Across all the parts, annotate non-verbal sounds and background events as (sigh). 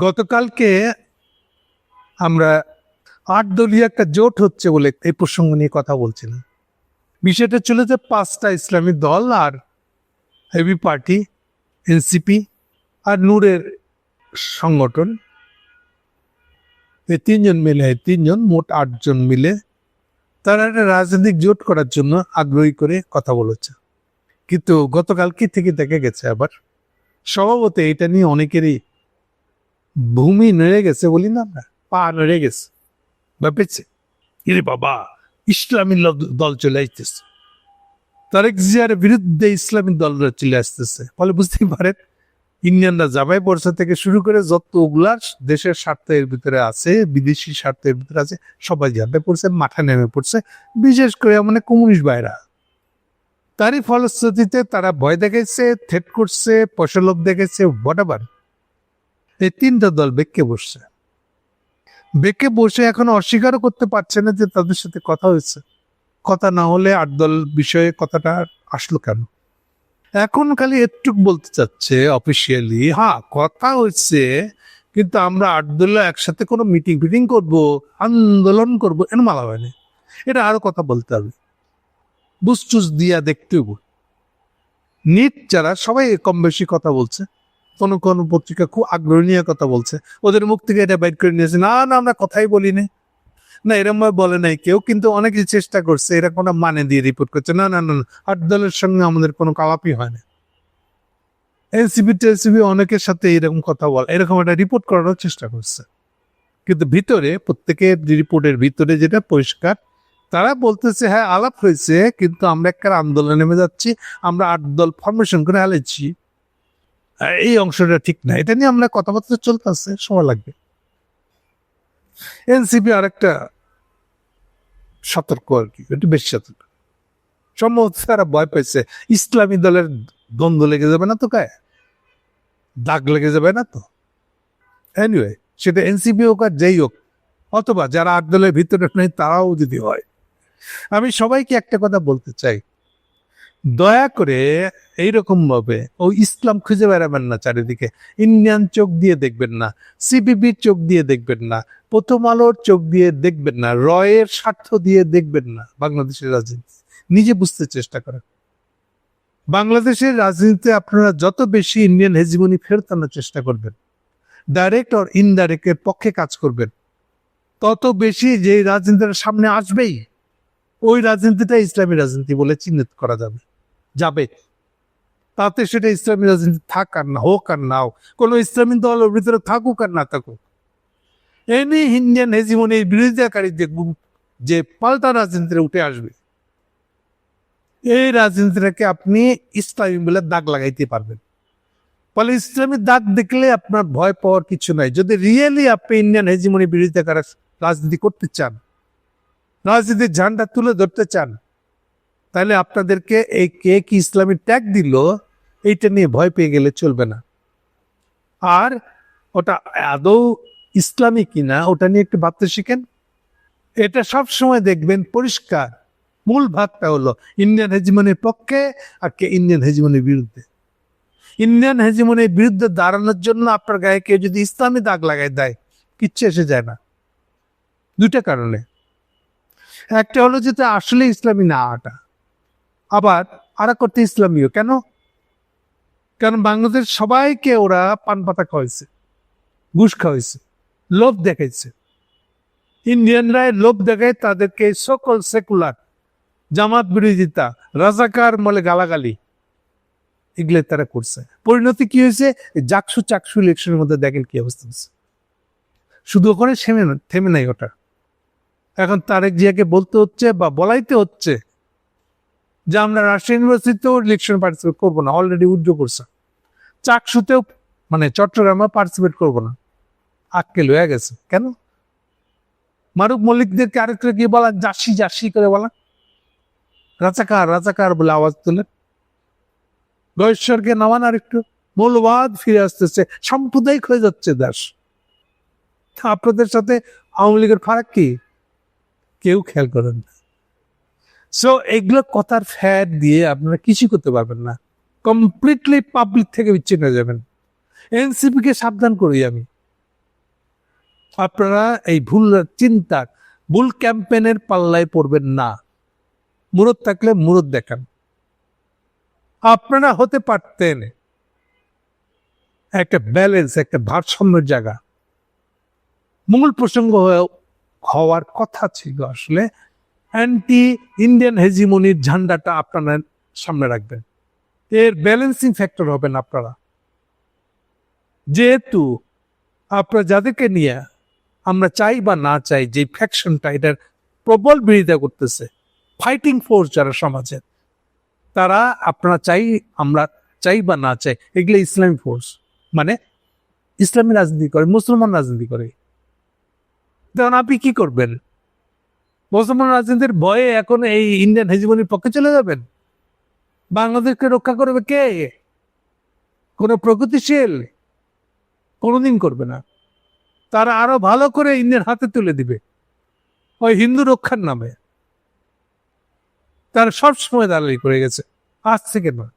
গতকালকে আমরা আট দলীয় একটা জোট হচ্ছে বলে এই প্রসঙ্গ নিয়ে কথা বলছিলাম। বিষয়টা চলেছে পাঁচটা ইসলামী দল আর হেভি পার্টি, এনসিপি আর নূরের সংগঠন। এই তিনজন মিলে তিনজন মোট আটজন মিলে তারা একটা রাজনৈতিক জোট করার জন্য আগ্রহী করে কথা বলেছে। কিন্তু গতকালকে থেকে দেখা গেছে আবার? স্বভাবত এটা নিয়ে অনেকেরই ভূমি নেড়ে গেছে বলি না আমরা? পা নেড়ে গেছে। ভাবেছে ইরে বাবা, ইসলামী দল চলে আসতেছে তারেক জিয়ার বিরুদ্ধে ইসলামী দলরা চলে আসতেছে। ফলে বুঝতেই পারেন ইন্ডিয়ানরা জামাই পর্সা থেকে শুরু করে যতগুলা দেশের স্বার্থের ভিতরে আছে, বিদেশি স্বার্থের ভিতরে আছে, সবাই ঝাঁপে পড়ছে মাঠে নেমে পড়ছে, বিশেষ করে মানে কমিউনিস্ট ভাইরা। তারই ফলশ্রুতিতে তারা ভয় দেখেছে থেট করছে লোভ দেখাইছে হোয়াট এই তিনটা দল বেঁকে বসছে। বেঁকে বসে এখন অস্বীকারও করতে পারছে না যে তাদের সাথে কথা হয়েছে। কথা না হলে আট দল বিষয়ে কথাটা আসলো কেন? এখন খালি একটু বলতে চাচ্ছে অফিসিয়ালি হ্যাঁ কথা হচ্ছে কিন্তু আমরা আট দল একসাথে কোনো মিটিং ফিটিং করব, আন্দোলন করব, এর মালা হয়নি এটা আরও কথা বলতে হবে। বুসটুস দিয়া দেখতে হবে নিট যারা সবাই কম বেশি কথা বলছে। কোনো কোনো পত্রিকা খুব আগ্রহ নিয়ে কথা বলছে। ওদের মুখ থেকে এটা বাইট করে নিয়েছে না না আমরা কথাই বলিনি না এরম ভাবে বলে নাই। কেউ কিন্তু অনেকে চেষ্টা করছে এরা কোনো মানে দিয়ে রিপোর্ট করছে। না না না না, আট দলের সঙ্গে আমাদের কোনো কালাপই হয় না। এনসিপি টেনসিপি অনেকের সাথে এরকম কথা বল এরকম একটা রিপোর্ট করার চেষ্টা করছে। কিন্তু ভিতরে প্রত্যেকের রিপোর্টের ভিতরে যেটা পরিষ্কার তারা বলতেছে হ্যাঁ আলাপ হয়েছে কিন্তু আমরা একটা আন্দোলনে নেমে যাচ্ছি আমরা আট দল ফরমেশন করে হালেছি এই অংশটা ঠিক না। এটা নিয়ে আমরা কথাবার্তা চলতেছে সময় লাগবে। এনসিপি আরেকটা সতর্ক আর কি, একটু বেশি সতর্ক। সম্ভবত তারা ভয় পাইছে, ইসলামী দলের দ্বন্দ্ব লেগে যাবে না তো গায়ে দাগ লেগে যাবে না তো? এনিওয়ে সেটা এনসিপি হোক আর যেই হোক, অথবা যারা আট দলের ভিতরে নেই তারাও যদি হয়। আমি সবাইকে একটা কথা বলতে চাই দয়া করে এইরকম ভাবে, ও ইসলাম খুঁজে বেড়াবেন না চারিদিকে। ইন্ডিয়ান চোখ দিয়ে দেখবেন না সিবিবির চোখ দিয়ে দেখবেন না, প্রথম আলোর চোখ দিয়ে দেখবেন না, রয়ের স্বার্থ দিয়ে দেখবেন না বাংলাদেশের রাজনীতি। নিজে বুঝতে চেষ্টা করেন। বাংলাদেশের রাজনীতিতে আপনারা যত বেশি ইন্ডিয়ান হেজিমনি ফেরত আনার চেষ্টা করবেন ডাইরেক্ট অর ইনডাইরেক্টের পক্ষে কাজ করবেন, তত বেশি যে রাজনীতিটা সামনে আসবেই, ওই রাজনীতিটা ইসলামী রাজনীতি বলে চিহ্নিত করা যাবে। যাবে। তাতে সেটা ইসলামী রাজনীতি থাক আর না হোক আর না হোক কোনো ইসলামী দল ওর ভিতরে থাকুক আর না থাকুক। এনি ইন্ডিয়ান হেজিমনির বিরোধিতাকারীদের গ্রুপ যে পাল্টা রাজনীতিতে উঠে আসবে, এই রাজনীতিটাকে আপনি ইসলামী বলে দাগ লাগাইতে পারবেন। ফলে ইসলামী দাগ দেখলে আপনার ভয় পাওয়ার কিছু নাই। যদি রিয়েলি আপনি ইন্ডিয়ান হেজিমনি বিরোধিতা রাজনীতি করতে চান, রাজনীতির ঝান্ডা তুলে ধরতে চান তাহলে আপনাদেরকে এই কে কি ইসলামী ট্যাগ দিল, এইটা নিয়ে ভয় পেয়ে গেলে চলবে না। আর ওটা আদৌ ইসলামী কিনা, ওটা নিয়ে একটু ভাবতে শিখেন। এটা সব সময় দেখবেন পরিষ্কার। মূল ভাগটা হলো ইন্ডিয়ান হেজিমনের পক্ষে আর কে ইন্ডিয়ান হেজিমনের বিরুদ্ধে। ইন্ডিয়ান হেজিমনের বিরুদ্ধে দাঁড়ানোর জন্য আপনার গায়ে কেউ যদি ইসলামী দাগ লাগাই দেয়, কিচ্ছু এসে যায় না। দুটা কারণে। একটা হলো যেটা আসলে ইসলামী না আটা। আবার আরা করতে ইসলামীয়। কেন? কারণ বাংলাদেশ সবাইকে ওরা পান পাতা খাওয়াইছে, ঘুষ খাওয়াইছে, লোভ দেখাইছে। ইন্ডিয়ানরা লোভ দেখায় তাদেরকে সকল সেকুলার, জামাত বিরোধিতা, রাজাকার বলে গালাগালি, এগুলো তারা করছে। পরিণতি কি হয়েছে? জাকসু চাকসু ইলেকশনের মধ্যে দেখেন কি অবস্থা হচ্ছে শুধু ওখানে থেমে নাই ওটা। এখন তারেক জিয়াকে বলতে হচ্ছে বা বলাইতে হচ্ছে যে আমরা রাজশাহী ইউনিভার্সিটিতেও ইলেকশন পার্টিসিপেট করব না অলরেডি উদ্যোগ করছে। চাকসুতেও মানে চট্টগ্রামে পার্টিসিপেট করব না। আক্কেল হয়ে গেছে। কেন? মারুফ মল্লিকদেরকে আরেকটা গিয়ে বলা, জাসি জাসি করে বলা? রাজাকার রাজাকার বলে আওয়াজ তোলে। গয়েশ্বরকে নামান আর একটু মৌলবাদ ফিরে আসতেছে। সাম্প্রদায়িক হয়ে যাচ্ছে তা আপনাদের সাথে আওয়ামী লীগের ফারাক কি? কেউ খেয়াল করেন না। সো এগুলো কথার ফ্যাট দিয়ে আপনারা কিছু করতে পারবেন না। কমপ্লিটলি পাবলিক থেকে বিচ্ছিন্ন যাবেন। এনসিপি কে সাবধান করি আমি। আপনারা এই ভুল চিন্তা, ভুল ক্যাম্পেনের পাল্লায় পড়বেন না। মুরত থাকলে মুরত দেখান। আপনারা হতে পারতেন একটা ব্যালেন্স একটা ভারসাম্যের জায়গা। মূল প্রসঙ্গ হওয়ার কথা ছিল আসলে অ্যান্টি ইন্ডিয়ান হেজিমনির ঝান্ডাটা আপনারা সামনে রাখবেন। এর ব্যালেন্সিং ফ্যাক্টর হবেন আপনারা। যেহেতু আপনারা যাদেরকে নিয়ে আমরা চাই বা না চাই, যে ফ্যাকশনটা এটার প্রবল বিরোধিতা করতেছে ফাইটিং ফোর্স যারা সমাজের তারা আপনারা চাই, আমরা চাই বা না চাই, এগুলো ইসলামী ফোর্স মানে ইসলামী রাজনীতি করে, মুসলমান রাজনীতি করে। তখন আপনি কি করবেন? মুসলমান রাজনীতির ভয়ে এখন এই ইন্ডিয়ান হেজিমনির পক্ষে চলে যাবেন? বাংলাদেশকে রক্ষা করবে কে? কোনো প্রগতিশীল? কোনোদিন করবে না। তারা আরও ভালো করে ইন্ডিয়ান হাতে তুলে দিবে। ওই হিন্দু রক্ষার নামে। তারা সবসময় দালালি করে গেছে। আজ থেকে নয়।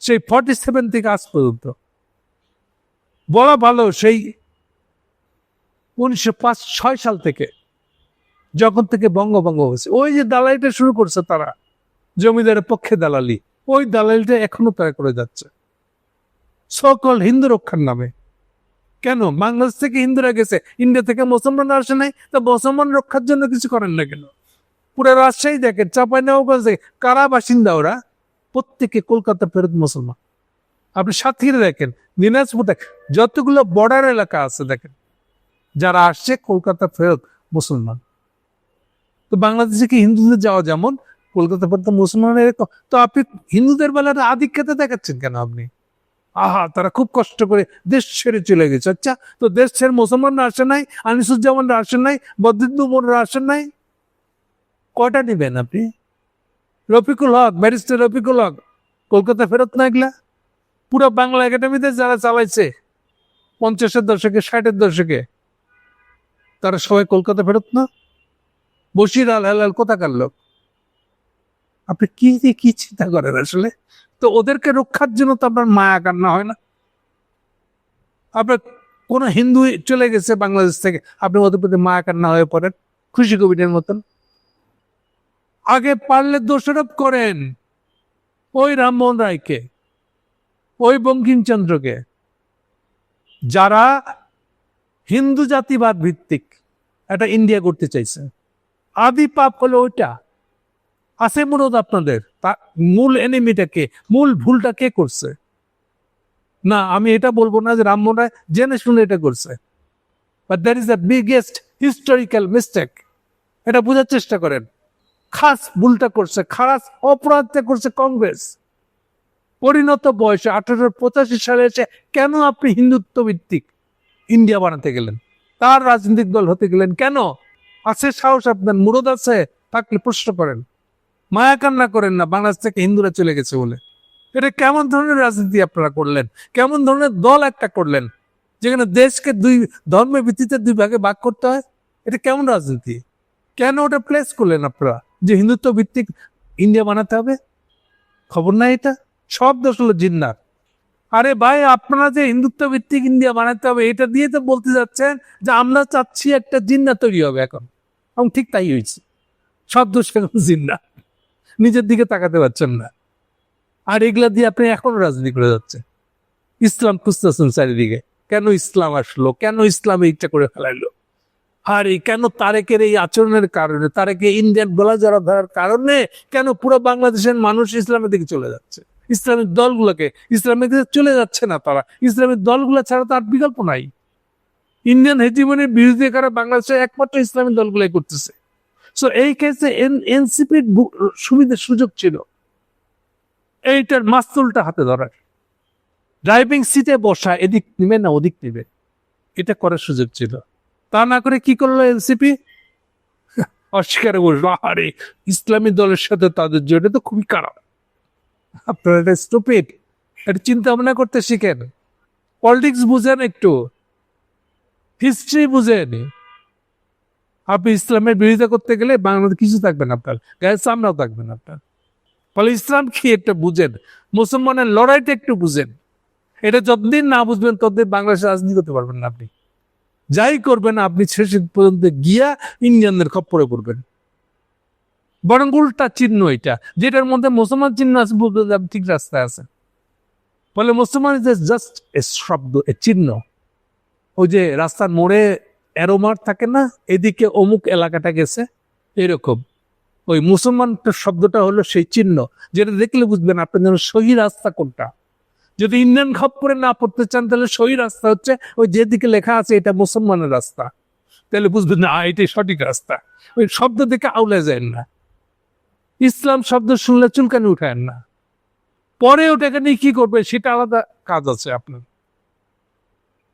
সেই ফর্টি সেভেন থেকে আজ পর্যন্ত। বলা ভালো সেই উনিশশো পাঁচ, ছয় সাল থেকে যখন থেকে বঙ্গভঙ্গ হয়েছে, ওই যে দালালিটা শুরু করছে তারা, জমিদারের পক্ষে দালালি, ওই দালালিটা এখনও তারা করে যাচ্ছে। সকল হিন্দু রক্ষার নামে। কেন? বাংলাদেশ থেকে হিন্দুরা গেছে, ইন্ডিয়া থেকে মুসলমানরা আসে নাই, তা মুসলমান রক্ষার জন্য কিছু করেন না কেন? পুরো রাজশাহী দেখেন চাপাই নবাবগঞ্জ দেখেন, কারা বাসিন্দা ওরা? প্রত্যেকে কলকাতা ফেরত মুসলমান। আপনি সাতক্ষীরা দেখেন, দিনাজপুর দেখেন, যতগুলো বর্ডার এলাকা আছে দেখেন, যারা আসছে কলকাতা ফেরত মুসলমান। তো বাংলাদেশে কি হিন্দুদের যাওয়া যেমন? কলকাতা ফেরত মুসলমানের তো আপনি হিন্দুদের বেলাটা আধিক্যতা দেখাচ্ছেন কেন আপনি? আহা, তারা খুব কষ্ট করে দেশ ছেড়ে চলে গেছে। আচ্ছা তো দেশ ছেড়ে মুসলমানরা আসে নাই, আনিসুজ্জামানরা আসেন নাই বদিন্দুমনরা আসেন নাই? কয়টা নেবেন আপনি? রফিকুল হক, ব্যারিস্টার রফিকুল হক, কলকাতা ফেরত না এগুলা পুরো বাংলা একাডেমিতে যারা চালাইছে, পঞ্চাশের দশকে, ষাটের দশকে, তারা সবাই কলকাতা ফেরত না? বসির আল হেলাল কোথাকার লোক? আপনি কি দিয়ে কি চিন্তা করেন আসলে? তো ওদেরকে রক্ষার জন্য তো আপনার মায়া কান্না হয় না? আপনার কোন হিন্দু চলে গেছে বাংলাদেশ থেকে, আপনি ওদের প্রতি মায়া কান্না হয়ে পড়েন, খুশি কবিরের মতন? আগে পারলে দোষারোপ করেন ওই রামমোহন রায়কে, ওই বঙ্কিমচন্দ্রকে। যারা হিন্দু জাতিবাদ ভিত্তিক একটা ইন্ডিয়া করতে চাইছে। আদি পাপ হলো ওইটা। আছে মূলত আপনাদের। তা মূল এনিমিটা কে? মূল ভুলটা কে করছে? না, আমি এটা বলব না যে রামমোহন রায় জেনে শুনে এটা করছে। But that is the biggest historical mistake এটা বোঝার চেষ্টা করেন। খাস ভুলটা করছে খারাপ অপরাধটা করছে কংগ্রেস। পরিণত বয়সে আঠারোশো পঁচাশি সালে এসে কেন আপনি হিন্দুত্ব ভিত্তিক ইন্ডিয়া বানাতে গেলেন? তার রাজনৈতিক দল হতে গেলেন কেন? আছে, সাহস আপনার, মুরদ আছে, থাকলে প্রশ্ন করেন। মায়া কান্না করেন না, বাংলাদেশ থেকে হিন্দুরা চলে গেছে বলে। এটা কেমন ধরনের রাজনীতি আপনারা করলেন? কেমন ধরনের দল একটা করলেন? যেখানে দেশকে দুই, ধর্মের ভিত্তিতে দুই ভাগে ভাগ করতে হয়? এটা কেমন রাজনীতি? কেন ওটা প্লেস করলেন আপনারা? যে হিন্দুত্ব ভিত্তিক ইন্ডিয়া বানাতে হবে? খবর নাই এটা? সব দোষ হলো জিন্নার। আরে ভাই, আপনারা যে হিন্দুত্ব ভিত্তিক ইন্ডিয়া বানাতে হবে, এটা দিয়ে তো বলতে যাচ্ছেন যে আমরা চাচ্ছি একটা জিন্না তৈরি হবে এখন। এবং ঠিক তাই হয়েছে। সব দোষ এখন জিন্না। নিজের দিকে তাকাতে পারছেন না। আর এগুলা দিয়ে আপনি এখনও রাজনীতি করে যাচ্ছেন। ইসলাম খুঁজতেছেন চারিদিকে। কেন ইসলাম আসলো? কেন ইসলাম এইটা করে ফেলাইলো? আর এই কেন তারেকের এই আচরণের কারণে, তারেকে ইন্ডিয়ান বলা যারা ধরার কারণে, কেন পুরো বাংলাদেশের মানুষ ইসলামের দিকে চলে যাচ্ছে? ইসলামিক দলগুলোকে। ইসলামের চলে যাচ্ছে না তারা। ইসলামিক দলগুলো ছাড়া তার বিকল্প নাই। ইন্ডিয়ান হেজিমনির বিরুদ্ধে কারা বাংলাদেশে একমাত্র ইসলামিক দলগুলাই করতেছে। সো এই কেসে এনসিপির সুবিধা, সুযোগ ছিল। এইটার মাস্তুলটা হাতে ধরার। ড্রাইভিং সিটে বসা, এদিক নিবে না, ওদিক নিবে। এটা করার সুযোগ ছিল। তা না করে কি করল এনসিপি? (laughs) অস্বীকার বসল আরে, ইসলামী দলের সাথে তাদের জন্য তো খুবই খারাপ। আপনারা এটা স্টুপিড এটা চিন্তা ভাবনা করতে শিখেন। পলিটিক্স বুঝেন একটু। হিস্ট্রি বুঝেন। আপনি ইসলামের বিরোধিতা করতে গেলে বাংলাদেশ কিছু থাকবে না আপনার। গায়ের সামনেও থাকবে না আপনার। ফলে ইসলাম কি একটা বুঝেন। মুসলমানের লড়াইটা একটু বুঝেন। এটা যতদিন না বুঝবেন, ততদিন বাংলাদেশে রাজনীতি করতে পারবেন না আপনি। যাই করবেন, আপনি শেষ পর্যন্ত গিয়া ইন্ডিয়ানদের খপ্পরে পড়বেন। বরং উল্টা চিহ্ন এটা, যেটার মধ্যে মুসলমান চিহ্ন আছে, বুঝতে আপনি ঠিক রাস্তায় আছেন ফলে মুসলমান ইজ জাস্ট এ শব্দ এ চিহ্ন। ওই যে রাস্তার মোড়ে অ্যারোমার থাকে না, এদিকে অমুক এলাকাটা গেছে, এরকম। ওই মুসলমান শব্দটা হলো সেই চিহ্ন, যেটা দেখলে বুঝবেন আপনার যেন সহি রাস্তা কোনটা। যদি ইন্ডিয়ান খপ্পরে না পড়তে চান, তাহলে সহি রাস্তা হচ্ছে ওই যেদিকে লেখা আছে, এটা মুসলমানের রাস্তা। তাহলে বুঝবেন না এটাই সঠিক রাস্তা। ওই শব্দ দেখে আউলে যায় না। ইসলাম শব্দ শুনলে চুলকানি উঠায় না। পরে ওটাকে নিয়ে কি করবেন সেটা আলাদা কাজ আছে আপনার।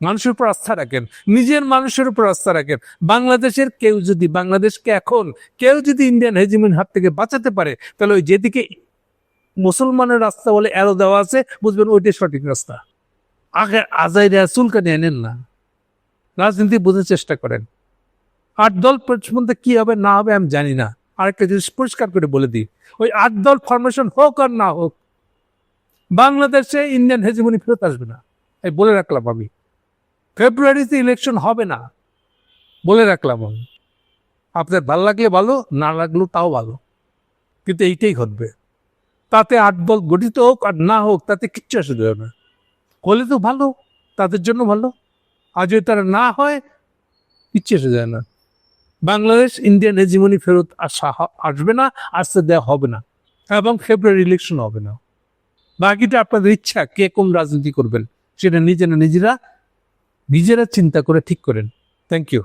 মানুষের উপর আস্থা রাখেন, নিজের মানুষের উপর আস্থা রাখেন। বাংলাদেশের কেউ যদি, বাংলাদেশকে এখন কেউ যদি ইন্ডিয়ান হেজিমিন হাত থেকে বাঁচাতে পারে, তাহলে ওই যেদিকে মুসলমানের রাস্তা বলে অ্যারো দেওয়া আছে, বুঝবেন ওইটাই সঠিক রাস্তা। আগে আজাইরা চুলকানি এনেন না। রাজনীতি বোঝার চেষ্টা করেন। আট দল মধ্যে কি হবে, না হবে আমি জানি না। আরেকটা জিনিস পরিষ্কার করে বলে দিই। ওই আট দল ফরমেশন হোক আর না হোক, বাংলাদেশে ইন্ডিয়ান হেজিমনি ফেরত আসবে না। এই বলে রাখলাম আমি। ফেব্রুয়ারিতে ইলেকশন হবে না। বলে রাখলাম আমি। আপনার ভালো লাগলে ভালো, না লাগলেও তাও ভালো। কিন্তু এইটাই ঘটবে। তাতে আট দল গঠিত হোক আর না হোক, তাতে কিচ্ছু আসে দেবে না। হলে তো ভালো, তাদের জন্য ভালো। আর যদি তারা না হয়, কিচ্ছু এসে যায় না। বাংলাদেশ ইন্ডিয়ান হেজিমনি ফেরত আসা আসবে না, আসতে দেওয়া হবে না এবং ফেব্রুয়ারি ইলেকশন হবে না। বাকিটা আপনাদের ইচ্ছা, কে কোন রাজনীতি করবেন, সেটা নিজেরা নিজেরা নিজেরা চিন্তা করে ঠিক করেন। Thank you